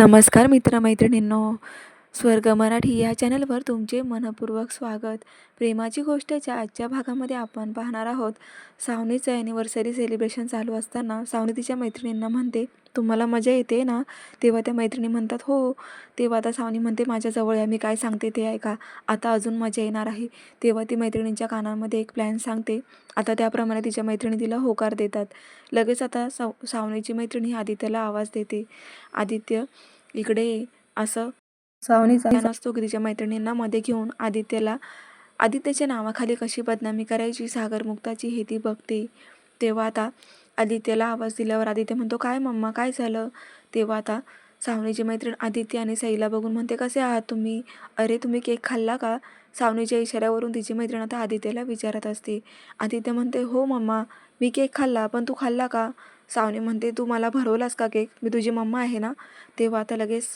नमस्कार मित्रमैत्रिणींनो. स्वर्ग मराठी या चॅनलवर तुमचे मनपूर्वक स्वागत. प्रेमाची गोष्टच्या आजच्या भागामध्ये आपण पाहणार आहोत. सावनीचं ॲनिव्हर्सरी सेलिब्रेशन चालू असताना सावनी तिच्या मैत्रिणींना म्हणते तुम्हाला मजा येते ना? तेव्हा त्या मैत्रिणी म्हणतात हो. तेव्हा आता सावनी म्हणते माझ्याजवळ या मी काय सांगते ते ऐका. आता अजून मजा येणार आहे. तेव्हा ती मैत्रिणींच्या कानामध्ये एक प्लॅन सांगते. आता त्याप्रमाणे तिच्या मैत्रिणी तिला होकार देतात. लगेच आता साव सावनीची मैत्रिणी आदित्यला आवाज देते. आदित्य इकडे असं सावनीचा की तिच्या मैत्रिणींना मध्ये घेऊन आदित्यला आदित्यच्या नावाखाली कशी बदनामी करायची सागर मुक्ताची हे ती बघते. तेव्हा आता आदित्यला आवाज दिल्यावर आदित्य म्हणतो काय मम्मा काय झालं? तेव्हा आता सावनीची मैत्रीण आदित्य आणि सईला बघून म्हणते कसे आहात तुम्ही? अरे तुम्ही केक खाल्ला का? सावनीच्या इशाऱ्यावरून तिची मैत्रीण आता आदित्यला विचारत असते. आदित्य म्हणते हो मम्मा मी केक खाल्ला पण तू खाल्ला का? सावनी म्हणते तू मला भरवलास का केक? मी तुझी मम्मा आहे ना? तेव्हा आता लगेच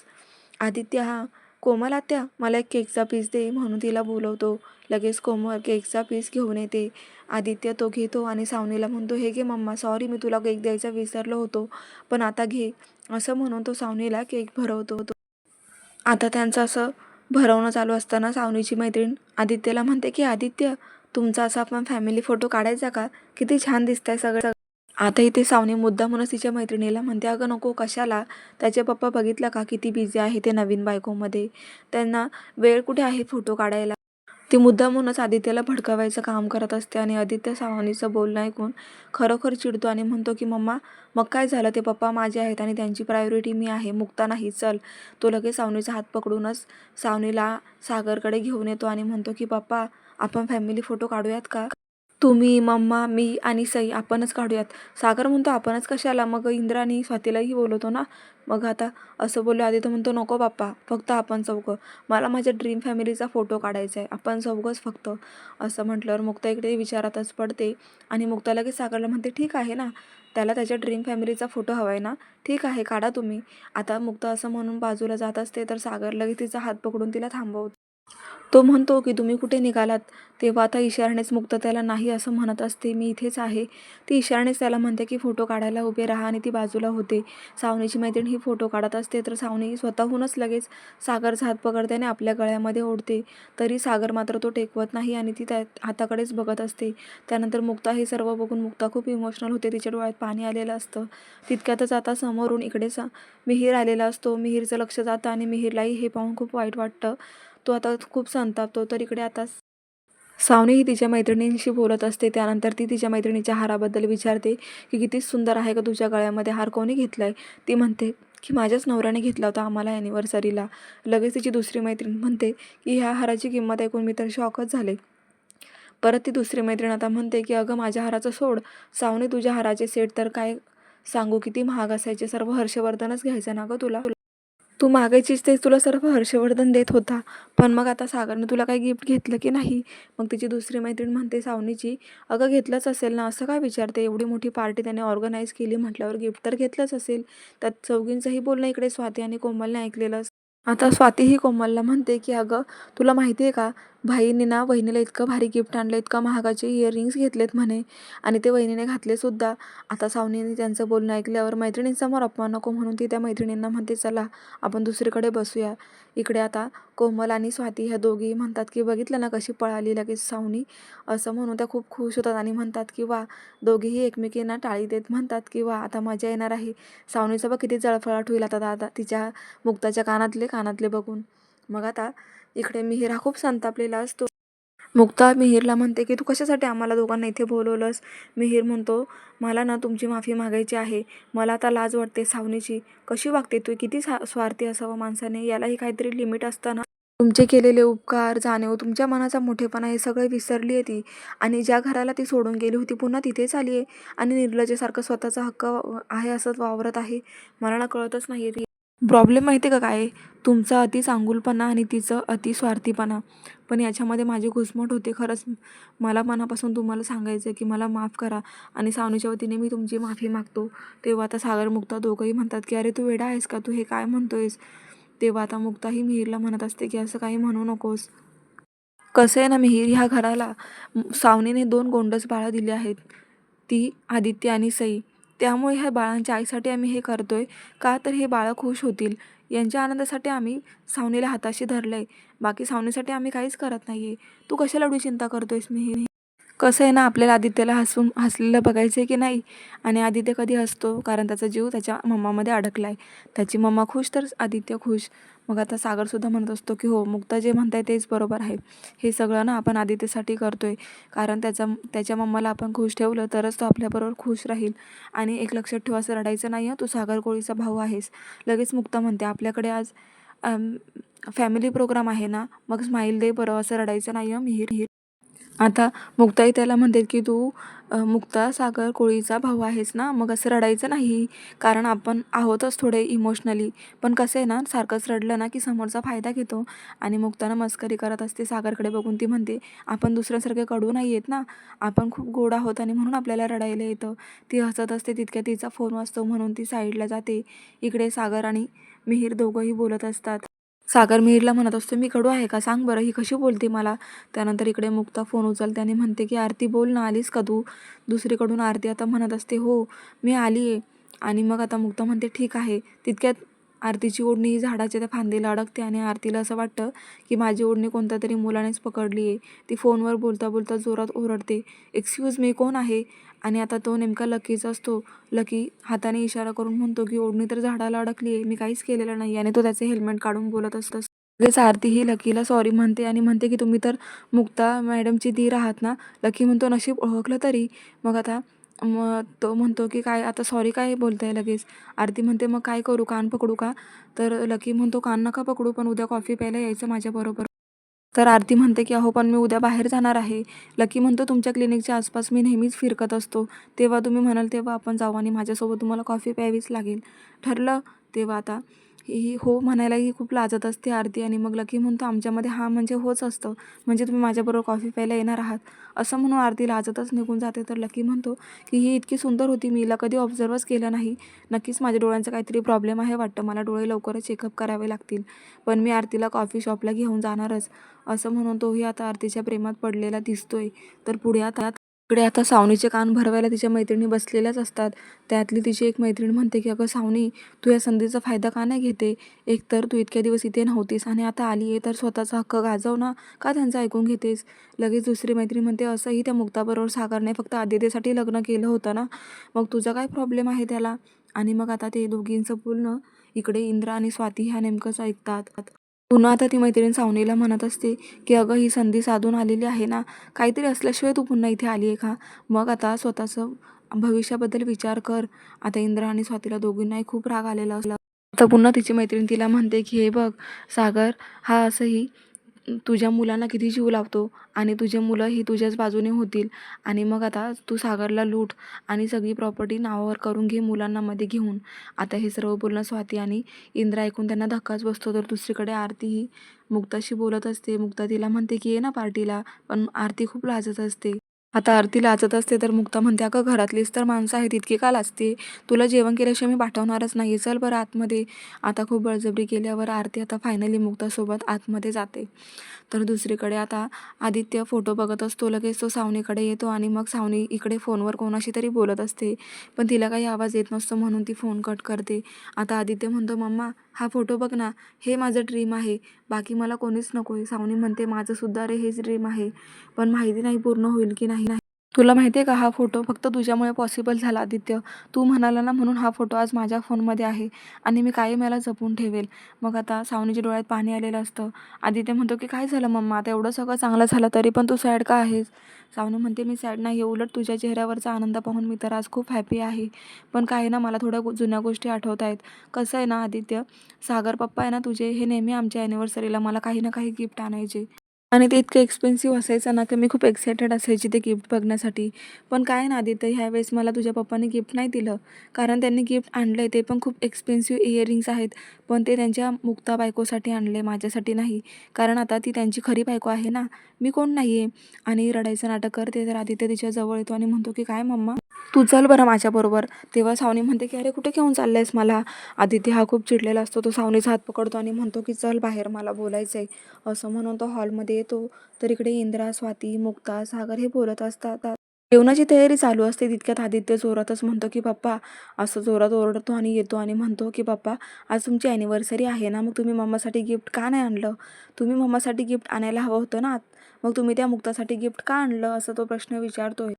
आदित्य हा कोमल आत्या मला एक केकचा पीस दे म्हणून तिला बोलवतो. लगेच कोमल केकचा पीस घेऊन येते. आदित्य तो घेतो आणि सावनीला म्हणतो हे घे मम्मा सॉरी मी तुला केक द्यायचा विसरलो होतो पण आता घे असं म्हणून तो सावनीला केक भरवतो. आता त्यांचं असं भरवणं चालू असताना सावनीची मैत्रीण आदित्यला म्हणते की आदित्य तुमचा असा आपण फॅमिली फोटो काढायचा का? किती छान दिसतंय सगळं आता इथे सावनी मुद्दा म्हणून तिच्या मैत्रिणीला म्हणते अगं नको कशाला? त्याचे पप्पा बघितलं का? किती बिझी आहे ते नवीन बायकोमध्ये. त्यांना वेळ कुठे आहे फोटो काढायला? ती मुद्दा म्हणूनच आदित्यला भडकवायचं काम करत असते आणि आदित्य सावनीचं बोलणं ऐकून खरोखर चिडतो आणि म्हणतो की मम्मा मग काय झालं? ते पप्पा माझे आहेत आणि त्यांची प्रायोरिटी मी आहे. मुक्ता नाही. चल. तो लगेच सावनीचा हात पकडूनच सावनीला सागरकडे घेऊन येतो आणि म्हणतो की पप्पा आपण फॅमिली फोटो काढूयात का? तुम्ही मम्मा मी आणि सई आपणच काढूयात. सागर म्हणतो आपणच कशाला? मग इंद्र आणि स्वातीलाही बोलवतो ना. मग आता असं बोललो आधी तर म्हणतो नको बाप्पा फक्त आपण चौघं. मला माझ्या ड्रीम फॅमिलीचा फोटो काढायचा आहे. आपण चौघंच फक्त. असं म्हटल्यावर मुक्ता इकडे विचारातच पडते आणि मुक्ता लगेच सागरला म्हणते ठीक आहे ना. त्याला त्याच्या ड्रीम फॅमिलीचा फोटो हवा आहे ना. ठीक आहे काढा तुम्ही. आता मुक्ता असं म्हणून बाजूला जात असते तर सागर लगेच तिचा हात पकडून तिला थांबवतो. तो म्हणतो की तुम्ही कुठे निघालात? तेव्हा आता इशारानेच मुक्त त्याला नाही असं म्हणत असते. मी इथेच आहे. ती इशारानेच त्याला म्हणते की फोटो काढायला उभे राहा आणि ती बाजूला होते. सावनीची मैत्रीण ही फोटो काढत असते तर सावनी स्वतःहूनच लगेच सागरचा हात पकडते आणि आपल्या गळ्यामध्ये ओढते. तरी सागर मात्र तो टेकवत नाही आणि ती त्या हाताकडेच बघत असते. त्यानंतर मुक्ता हे सर्व बघून मुक्ता खूप इमोशनल होते. तिच्या डोळ्यात पाणी आलेलं असतं. तितक्यातच आता समोरून इकडे सा मिहीर आलेला असतो. मिहीरचं लक्ष जातं आणि मिहीरलाही हे पाहून खूप वाईट वाटतं. तो आता खूप संतापतो तर इकडे आता सावनी ही तिच्या मैत्रिणींशी बोलत असते. त्यानंतर ती तिच्या मैत्रिणीच्या हाराबद्दल विचारते की किती सुंदर आहे का तुझ्या गळ्यामध्ये हार? कोणी घेतला आहे ती म्हणते की माझ्याच नवऱ्याने घेतला होता आम्हाला ॲनिव्हर्सरीला लगेच तिची दुसरी मैत्रीण म्हणते की ह्या हाराची किंमत ऐकून मी तर शॉकच झाले. परत ती दुसरी मैत्रीण आता म्हणते की अगं माझ्या हाराचं सोड. सावनी तुझ्या हाराचे सेट तर काय सांगू? किती महाग असायचे. सर्व हर्षवर्धनच घ्यायचं ना गं तुला? तू मागायचीच ते तुला सर्व हर्षवर्धन देत होता. पण मग आता सागरनं तुला काही गिफ्ट घेतलं की नाही? मग तिची दुसरी मैत्रीण म्हणते सावनीची अगं घेतलंच असेल ना असं काय विचारते? एवढी मोठी पार्टी त्याने ऑर्गनाईज केली म्हटल्यावर गिफ्ट तर घेतलंच असेल. त्यात चौघींचंही बोलणं इकडे स्वाती आणि कोमलने ऐकलेलं आता स्वाती ही कोमलला म्हणते की अगं तुला माहिती आहे का? भाईने ना वहिनीला इतकं भारी गिफ्ट आणलं इतकं महागाचे इयरिंग्स घेतलेत म्हणे. आणि ते वहिनीने घातलेसुद्धा आता सावनीने त्यांचं बोलणं ऐकल्यावर मैत्रिणींसमोर अपमान नको म्हणून ती त्या मैत्रिणींना म्हणते चला आपण दुसरीकडे बसूया. इकडे आता कोमल आणि स्वाती ह्या दोघी म्हणतात की बघितलं ना कशी पळाली लगेच सावनी? असं म्हणून त्या खूप खुश होतात आणि म्हणतात की वा दोघीही एकमेकींना टाळी देत म्हणतात की वा आता मजा येणार आहे. सावनीचं बघ किती जळफळाट होईल आता दादा तिच्या मुक्ताच्या कानातले कानातले बघून. मग आता इकडे मिहीर हा खूप संतापलेला असतो. मुक्ता मिहीरला म्हणते की तू कशासाठी आम्हाला दोघांना इथे बोलवलंस? मिहीर म्हणतो मला ना तुमची माफी मागायची आहे. मला आता लाज वाटते सावनीची. कशी वागते तू? किती सा स्वार्थी असावं माणसाने. यालाही काहीतरी लिमिट असताना. तुमचे केलेले उपकार जाणीव तुमच्या मनाचा मोठेपणा हे सगळे विसरली आहे ती. आणि ज्या घराला ती सोडून गेली होती पुन्हा तिथेच आली आहे. आणि निर्लजेसारखं स्वतःचा हक्क आहे असं वावरत आहे. मला ना कळतच नाही ती. प्रॉब्लेम माहिती आहे का काय? तुमचा अति चांगुलपणा आणि तिचं अति स्वार्थीपणा पण याच्यामध्ये माझी घुसमट होते. खरंच मला मनापासून तुम्हाला सांगायचं आहे की मला माफ करा आणि सावनीच्या वतीने मी तुमची माफी मागतो. तेव्हा आता सागर मुक्ता दोघंही म्हणतात की अरे तू वेडा आहेस का? तू हे काय म्हणतोयस? तेव्हा आता मुक्ताही मिहीरला म्हणत असते की असं काही म्हणू नकोस. कसं आहे ना मिहीर ह्या घराला सावनीने दोन गोंडस बाळं दिली आहेत. ती आदित्य आणि सई. त्यामुळे ह्या बाळांच्या आईसाठी आम्ही हे करतो आहे का तर हे बाळं खुश होतील. यांच्या आनंदासाठी आम्ही सावनीला हाताशी धरलं आहे बाकी सावनीसाठी आम्ही काहीच करत नाही आहे तू कशाला एवढी चिंता करतो आहेस मी? कसं आहे ना आपल्याला आदित्यला हसून हसलेलं बघायचं आहे की नाही? आणि आदित्य कधी हसतो? कारण त्याचा जीव त्याच्या मम्मामध्ये अडकला आहे त्याची मम्मा खुश तर आदित्य खुश. मग आता सागरसुद्धा म्हणत असतो की हो मुक्ता जे म्हणताय तेच बरोबर आहे. हे सगळं ना आपण आदित्यसाठी करतो आहे कारण त्याचा त्याच्या मम्माला आपण खुश ठेवलं तरच तो आपल्याबरोबर खुश राहील. आणि एक लक्षात ठेवा असं रडायचं नाही आहे तू सागर कोळीचा भाऊ आहेस. लगेच मुक्ता म्हणते आपल्याकडे आज फॅमिली प्रोग्राम आहे ना. मग स्माईल दे बरं असं रडायचं नाही आहे मिहीर हिर आता मुक्ताई त्याला म्हणते की तू मुक्ता सागर कोळीचा भाऊ आहेस ना मग असं रडायचं नाही कारण आपण आहोतच थोडे इमोशनली पण कसं आहे ना सारखंच रडलं ना की समोरचा फायदा घेतो आणि मुक्तानं मस्करी करत असते सागरकडे बघून ती म्हणते आपण दुसऱ्यासारखे कडू नाही येत ना आपण खूप गोड आहोत आणि म्हणून आपल्याला रडायला येतं ती हसत असते तितक्या तिचा फोन वाजतो म्हणून ती साईडला जाते. इकडे सागर आणि मिहीर दोघंही बोलत असतात. सागर मिहीरला म्हणत असतो मी कडू आहे का? सांग बरं ही कशी बोलते मला? त्यानंतर इकडे मुक्ता फोन उचलते आणि म्हणते की आरती बोल ना आलीस का तू? दुसरीकडून आरती आता म्हणत असते हो मी आली आहे आणि मग आता मुक्ता म्हणते ठीक आहे. तितक्यात आरतीची ओढणी ही झाडाच्या त्या फांदीला अडकते आणि आरतीला असं वाटतं की माझी ओढणी कोणत्या तरी मुलानेच पकडली आहे ती फोनवर बोलता बोलता जोरात ओरडते एक्सक्यूज मी कोण आहे? आणि आता तो नेमका लकीचा असतो. लकी हाताने इशारा करून म्हणतो की ओढणी तर झाडाला अडकली आहे मी काहीच केलेलं नाही आणि तो त्याचे हेल्मेट काढून बोलत असतो. म्हणजे लगेच आरती ही लकीला सॉरी म्हणते आणि म्हणते की तुम्ही तर मुक्ता मॅडमची दीर आहात ना? लकी म्हणतो नशीब ओळखलं तरी. मग आता मग तो म्हणतो की काय आता सॉरी काय बोलताय लगेच? आरती म्हणते मग काय करू? कान पकडू का? तर लकी म्हणतो कान नका पकडू पण उद्या कॉफी प्यायला यायचं माझ्याबरोबर. तर आरती म्हणते की अहो पण मी उद्या बाहेर जाणार आहे. लकी म्हणतो तुमच्या क्लिनिकच्या आसपास मी नेहमीच फिरकत असतो. तेव्हा तुम्ही म्हणाल तेव्हा आपण जाऊ आणि माझ्यासोबत तुम्हाला कॉफी प्यावीच लागेल. ठरलं तेव्हा आता. ही हो म्हणायलाही खूप लाजत असते आरती आणि मग लकी म्हणतो आमच्यामध्ये हा म्हणजे होच असतं. म्हणजे तुम्ही माझ्याबरोबर कॉफी प्यायला येणार आहात. असं म्हणून आरती लाजतच निघून जाते. तर लकी म्हणतो की ही इतकी सुंदर होती. मी हिला कधी ऑब्झर्वच केलं नाही. नक्कीच माझ्या डोळ्यांचा काहीतरी प्रॉब्लेम आहे वाटतं. मला डोळे लवकरच चेकअप करावे लागतील. पण मी आरतीला कॉफी शॉपला घेऊन जाणारच. असं म्हणून तोही आता आरतीच्या प्रेमात पडलेला दिसतोय. तर पुढे आता इकडे आता सावनीचे कान भरवायला तिच्या मैत्रिणी बसलेल्याच असतात. त्यातली तिची एक मैत्रीण म्हणते की अगं सावनी तू या संधीचा फायदा का नाही घेते? एक तर तू इतक्या दिवस इथे नव्हतीस आणि आता आली आहे तर स्वतःचा हक्क गाजव ना. का त्यांचं ऐकून घेतेस? लगेच दुसरी मैत्रीण म्हणते असंही त्या मुक्ताबरोबर सागरने फक्त आदित्यसाठी लग्न केलं होतं ना? मग तुझा काय प्रॉब्लेम आहे त्याला? आणि मग आता ते दोघींचं बोलणं इकडे इंद्रा आणि स्वाती ह्या नेमकंच ऐकतात. पुन्हा आता ती मैत्रीण सावनीला म्हणत असते की अगं ही संधी साधून आलेली आहे ना काहीतरी असल्याशिवाय तू पुन्हा इथे आली आहे का? मग आता स्वतःचं भविष्याबद्दल विचार कर. आता इंद्रा आणि स्वातीला दोघींनाही खूप राग आलेला असला. आता पुन्हा तिची मैत्रीण तिला म्हणते की हे बघ सागर हा असंही तुझ्या मुलांना किती जीव लावतो आणि तुझे मुलं ही तुझ्याच बाजूने होतील. आणि मग आता तू सागरला लूट आणि सगळी प्रॉपर्टी नावावर करून घे मुलांना मध्ये घेऊन. आता हे सर्व बोलणं स्वाती आणि इंद्रा ऐकून त्यांना धक्काच बसतो. तर दुसरीकडे आरती ही मुक्ताशी बोलत असते. मुक्ता तिला म्हणते की ये ना पार्टीला. पण आरती खूप लाजत असते. आता आरती लाजत असते तर मुक्ता म्हणते अगं घरातलीच तर माणसं आहेत इतकी का लाजते तुला जेवण केल्याशिवाय मी पाठवणारच नाही चल बरं आतमध्ये. आता खूप बळजबरी केल्यावर आरती आता फायनली मुक्तासोबत आतमध्ये जाते. तर दुसरीकडे आता आदित्य फोटो बघत असतो लगेच तो सावनीकडे येतो आणि मग सावनी इकडे फोनवर कोणाशी तरी बोलत असते. पण तिला काही आवाज येत नसतो म्हणून ती फोन कट करते. आता आदित्य म्हणतो मम्मा हा फोटो बघ ना हे माझं ड्रीम आहे. बाकी मला कोणीच नको आहे सावनी म्हणते माझंसुद्धा रे हेच ड्रीम आहे. पण माहिती नाही पूर्ण होईल की नाही नाही. तुला माहिती आहे का हा फोटो फक्त तुझ्यामुळे पॉसिबल झाला आदित्य. तू म्हणाला ना म्हणून हा फोटो आज माझ्या फोनमध्ये आहे आणि मी कायम याला जपून ठेवेल. मग आता सावनीच्या डोळ्यात पाणी आलेलं असतं. आदित्य म्हणतो की काय झालं मम्मा? आता एवढं सगळं चांगलं झालं तरी पण तू सॅड का आहेस? सावनी म्हणते मी सॅड नाही आहे उलट तुझ्या चेहऱ्यावरचा आनंद पाहून मी तर आज खूप हॅपी आहे. पण काय ना मला थोड्या जुन्या गोष्टी आठवत आहेत. कसं आहे ना आदित्य? सागर पप्पा आहे ना तुझे हे नेहमी आमच्या ॲनिव्हर्सरीला मला काही ना काही गिफ्ट आणायचे. आणि ते इतकं एक्सपेन्सिव्ह असायचं ना की मी खूप एक्सायटेड असायची ते गिफ्ट बघण्यासाठी. पण काय ना आदित्य ह्यावेळेस मला तुझ्या पप्पाने गिफ्ट नाही दिलं. कारण त्यांनी गिफ्ट आणलं आहे ते पण खूप एक्सपेन्सिव्ह इयरिंग्स आहेत. पण ते त्यांच्या मुक्ता बायकोसाठी आणले माझ्यासाठी नाही. कारण आता ती त्यांची खरी बायको आहे ना मी कोण नाही आहे आणि रडायचं नाटक करते तर आदित्य तिच्या जवळ येतो आणि म्हणतो की काय मम्मा? तू चल बरं माझ्याबरोबर. तेव्हा सावनी म्हणते की अरे कुठे घेऊन चाललंयस मला? आदित्य हा खूप चिडलेला असतो. तो सावनीचा हात पकडतो आणि म्हणतो की चल बाहेर मला बोलायचं आहे असं म्हणून तो हॉलमध्ये येतो. तर इकडे इंद्रा स्वाती मुक्ता सागर हे बोलत असतात. जेवणाची तयारी चालू असते. तितक्यात आदित्य जोरातच म्हणतो की पप्पा असं जोरात ओरडतो आणि येतो आणि म्हणतो की पप्पा आज तुमची ॲनिव्हर्सरी आहे ना मग तुम्ही मम्मासाठी गिफ्ट का नाही आणलं? तुम्ही मम्मासाठी गिफ्ट आणायला हवं होतं ना मग तुम्ही त्या मुक्तासाठी गिफ्ट का आणलं? असं तो प्रश्न विचारतोय.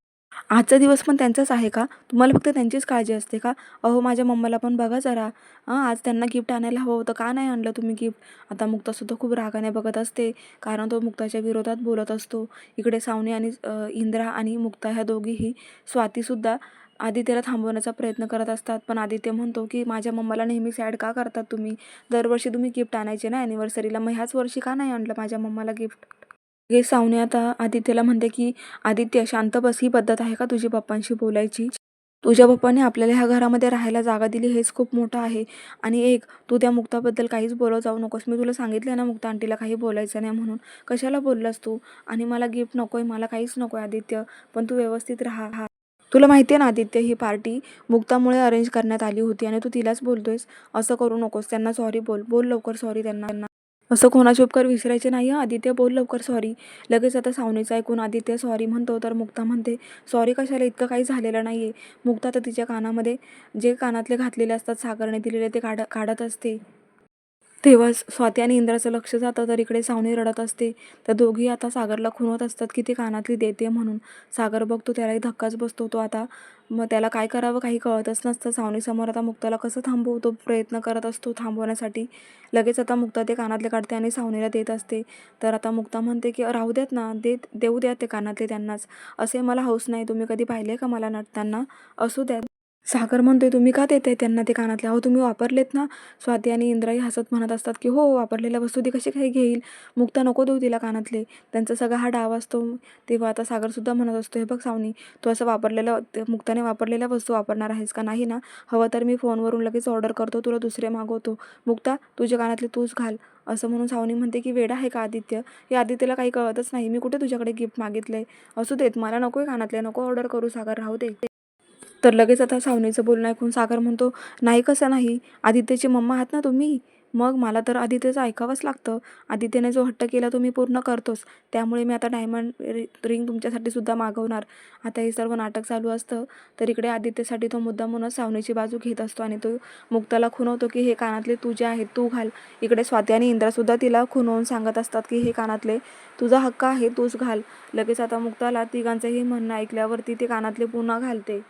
आजचा दिवस पण त्यांचाच आहे का? तुम्हाला फक्त त्यांचीच काळजी असते का? अहो माझ्या मम्माला पण बघा जरा. हां आज त्यांना गिफ्ट आणायला हवं होतं. का नाही आणलं तुम्ही गिफ्ट आता मुक्तासुद्धा खूप रागाने बघत असते. कारण तो मुक्ताच्या विरोधात बोलत असतो. इकडे सावनी आणि इंद्रा आणि मुक्ता ह्या दोघीही स्वातीसुद्धा आदित्यला थांबवण्याचा प्रयत्न करत असतात. पण आदित्य म्हणतो की माझ्या मम्माला नेहमी सॅड का करतात तुम्ही? दरवर्षी तुम्ही गिफ्ट आणायचे ना ॲनिव्हर्सरीला मग ह्याच वर्षी का नाही आणलं माझ्या मम्माला गिफ्ट हे सावनी आता आदित्यला म्हणते की आदित्य शांत बस ही पद्धत आहे का तुझी पप्पांशी बोलायची? तुझ्या पप्पाने आपल्याला ह्या घरामध्ये राहायला जागा दिली हेच खूप मोठं आहे. आणि एक तू त्या मुक्ताबद्दल काहीच बोलत जाऊ नकोस. मी तुला सांगितलं ना मुक्ता आंटीला काही बोलायचं नाही म्हणून. कशाला बोललास तू? आणि मला गिफ्ट नकोय मला काहीच नकोय आदित्य. पण तू व्यवस्थित राहा हा. तुला माहिती आहे ना आदित्य ही पार्टी मुक्तामुळे अरेंज करण्यात आली होती आणि तू तिलाच बोलतोयस. असं करू नकोस त्यांना सॉरी बोल. बोल लवकर सॉरी त्यांना त्यांना. असं कोणाचे उपकार विसरायचे नाही हं? आदित्य बोल लवकर सॉरी लगेच आता सावनीचं ऐकून आदित्य सॉरी म्हणतो तर मुक्ता म्हणते सॉरी कशाला? इतकं काही झालेलं नाही आहे मुक्ता तर तिच्या कानामध्ये जे कानातले घातलेले असतात साखरने दिलेले ते काढ काढत असते. तेव्हा स्वाती आणि इंद्राचं लक्ष जातं तर इकडे सावनी रडत असते. तर दोघी आता सागरला खुणवत असतात की ती कानातली देते म्हणून. सागर बघतो त्यालाही धक्काच बसतो तो आता. मग त्याला काय करावं काही कळतच नसतं. सावनीसमोर आता मुक्ताला कसं थांबवू तो प्रयत्न करत असतो थांबवण्यासाठी. लगेच आता मुक्ता ते कानातले काढते आणि सावनीला देत असते. तर आता मुक्ता म्हणते की राहू द्यात ना देत देऊ द्या ते कानातले त्यांनाच. असे मला हौस नाही. तुम्ही कधी पाहिले का मला नटताना? असू द्यात सागर म्हणतोय तुम्ही का देत आहे त्यांना ते कानातले? अहो तुम्ही वापरलेत ना. स्वाती आणि इंद्राही हसत म्हणत असतात की हो वापरलेल्या वस्तू ती कशी काही घेईल? मुक्ता नको देऊ तिला कानातले. त्यांचा सगळा हा डाव असतो. तेव्हा आता सागरसुद्धा म्हणत असतो हे बघ सावनी तू असं वापरलेलं ते मुक्ताने वापरलेल्या वस्तू वापरणार आहेस का? नाही ना? हवं तर मी फोनवरून लगेच ऑर्डर करतो तुला दुसरे मागवतो. मुक्ता तुझ्या कानातले तूच घाल. असं म्हणून सावनी म्हणते की वेडा आहे का आदित्य? हे आदित्यला काही कळतच नाही. मी कुठे तुझ्याकडे गिफ्ट मागितलं आहे असू देत मला नको आहे कानातले. नको ऑर्डर करू सागर राहू दे. तर लगेच आता सावनीचं बोलणं ऐकून सागर म्हणतो नाही कसं नाही आदित्यची मम्मा आहात ना तुम्ही? मग मला तर आदित्यचं ऐकावंच लागतं. आदित्यने जो हट्ट केला तो मी पूर्ण करतोच. त्यामुळे मी आता डायमंड रिंग तुमच्यासाठी सुद्धा मागवणार. आता हे सर्व नाटक चालू असतं तर इकडे आदित्यसाठी तो मुद्दा म्हणूनच सावनीची बाजू घेत असतो आणि तो मुक्ताला खुनवतो की हे कानातले तुझे आहेत तू घाल. इकडे स्वाती आणि इंद्रासुद्धा तिला खुनवून सांगत असतात की हे कानातले तुझा हक्क आहे तूच घाल. लगेच आता मुक्ताला तिघांचंही म्हणणं ऐकल्यावरती ते कानातले पुन्हा घालते.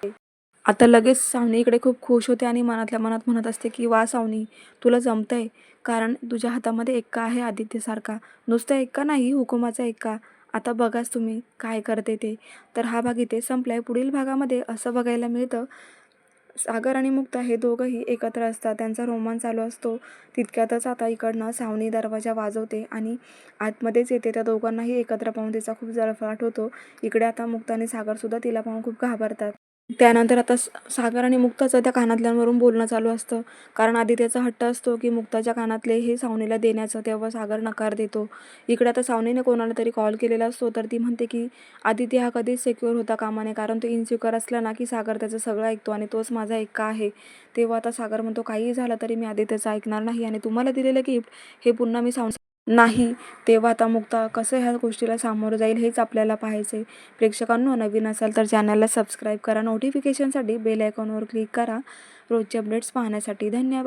आता लगेच सावनी इकडे खूप खुश होते आणि मनातल्या मनात म्हणत असते की वा सावनी तुला जमतंय. कारण तुझ्या हातामध्ये एक्का आहे आदित्यसारखा. नुसतं एक्का नाही हुकुमाचा एक्का. आता बघाच तुम्ही काय करते ते. तर हा भाग इथे संपलाय. पुढील भागामध्ये असं बघायला मिळतं. सागर आणि मुक्ता हे दोघंही एकत्र असतात. त्यांचा रोमांस चालू असतो. तितक्यातच आता इकडनं सावनी दरवाजा वाजवते आणि आतमध्येच येते. त्या दोघांनाही एकत्र पाहून तिचा खूप जळफळाट होतो. इकडे आता मुक्ता आणि सागरसुद्धा तिला पाहून खूप घाबरतात. त्यानंतर आता स- सागर आणि मुक्ताचं त्या कानातल्यांवरून बोलणं चालू असतं. कारण आधी त्याचा हट्ट असतो की मुक्ताच्या कानातले हे सावनीला देण्याचं तेव्हा सागर नकार देतो. इकडे आता सावनीने कोणाला तरी कॉल केलेला असतो तर ती म्हणते की आदित्य हा कधीच सेक्युअर होता कामा नये कारण तो इनसिक्युअर असला ना की सागर त्याचं सगळं ऐकतो आणि तोच माझा एक्का आहे. तेव्हा आता सागर म्हणतो काहीही झालं तरी मी आदित्यचं ऐकणार नाही आणि तुम्हाला दिलेलं गिफ्ट हे पुन्हा मी साव नाही. तेव्हा आता मुक्ता कसं ह्या गोष्टीला सामोरं जाईल हेच आपल्याला पाहायचं आहे प्रेक्षकांनो नवीन असाल तर चॅनलला सबस्क्राईब करा. नोटिफिकेशनसाठी बेल आयकॉनवर क्लिक करा. रोजचे अपडेट्स पाहण्यासाठी धन्यवाद.